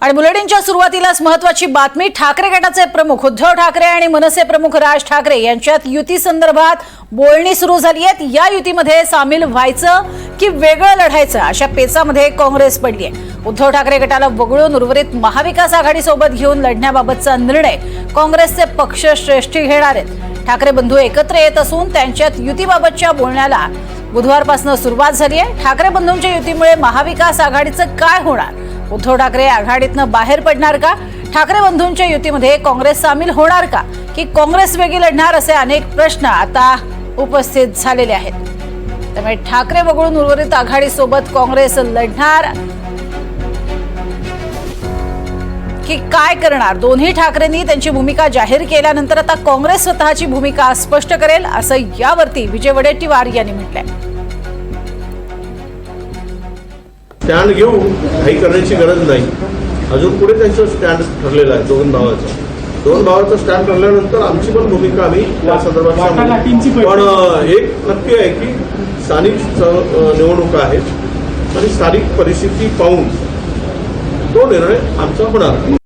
आणि बुलेटिनच्या सुरुवातीलाच महत्वाची बातमी ठाकरे गटाचे प्रमुख उद्धव ठाकरे आणि मनसे प्रमुख राज ठाकरे यांच्यात युती संदर्भात बोलणी सुरू झाली आहेत. या युतीमध्ये सामील व्हायचं की वेगळं लढायचं अशा पेचामध्ये काँग्रेस पडली आहे. उद्धव ठाकरे गटाला वगळून उर्वरित महाविकास आघाडीसोबत घेऊन लढण्याबाबतचा निर्णय काँग्रेसचे पक्ष श्रेष्ठी घेणार आहेत. ठाकरे बंधू एकत्र येत असून त्यांच्यात युतीबाबतच्या बोलण्याला बुधवारपासून सुरुवात झाली आहे. ठाकरे बंधूंच्या युतीमुळे महाविकास आघाडीचं काय होणार? उद्धव ठाकरे आघाडीतनं बाहेर पडणार का? ठाकरे बंधूंच्या युतीमध्ये काँग्रेस सामील होणार का? की काँग्रेस वेगळी लढणार असे अनेक प्रश्न आता उपस्थित झालेले आहेत. त्यामुळे ठाकरे वगळून उर्वरित आघाडीसोबत काँग्रेस लढणार? की काय करणार? दोन्ही ठाकरेंनी त्यांची भूमिका जाहीर केल्यानंतर आता काँग्रेस स्वतःची भूमिका स्पष्ट करेल असं यावरती विजय वडेट्टीवार यांनी म्हटलंय. स्टँड घेऊ काही करण्याची गरज नाही. अजून पुढे त्यांचं स्टँड ठरलेलं आहे दोन भावाचं. दोन भावाचं स्टँड ठरल्यानंतर आमची पण भूमिका आम्ही त्या संदर्भात. पण एक नक्की आहे की स्थानिक निवडणुका आहेत आणि स्थानिक परिस्थिती पाहून तो निर्णय आमचा होणार.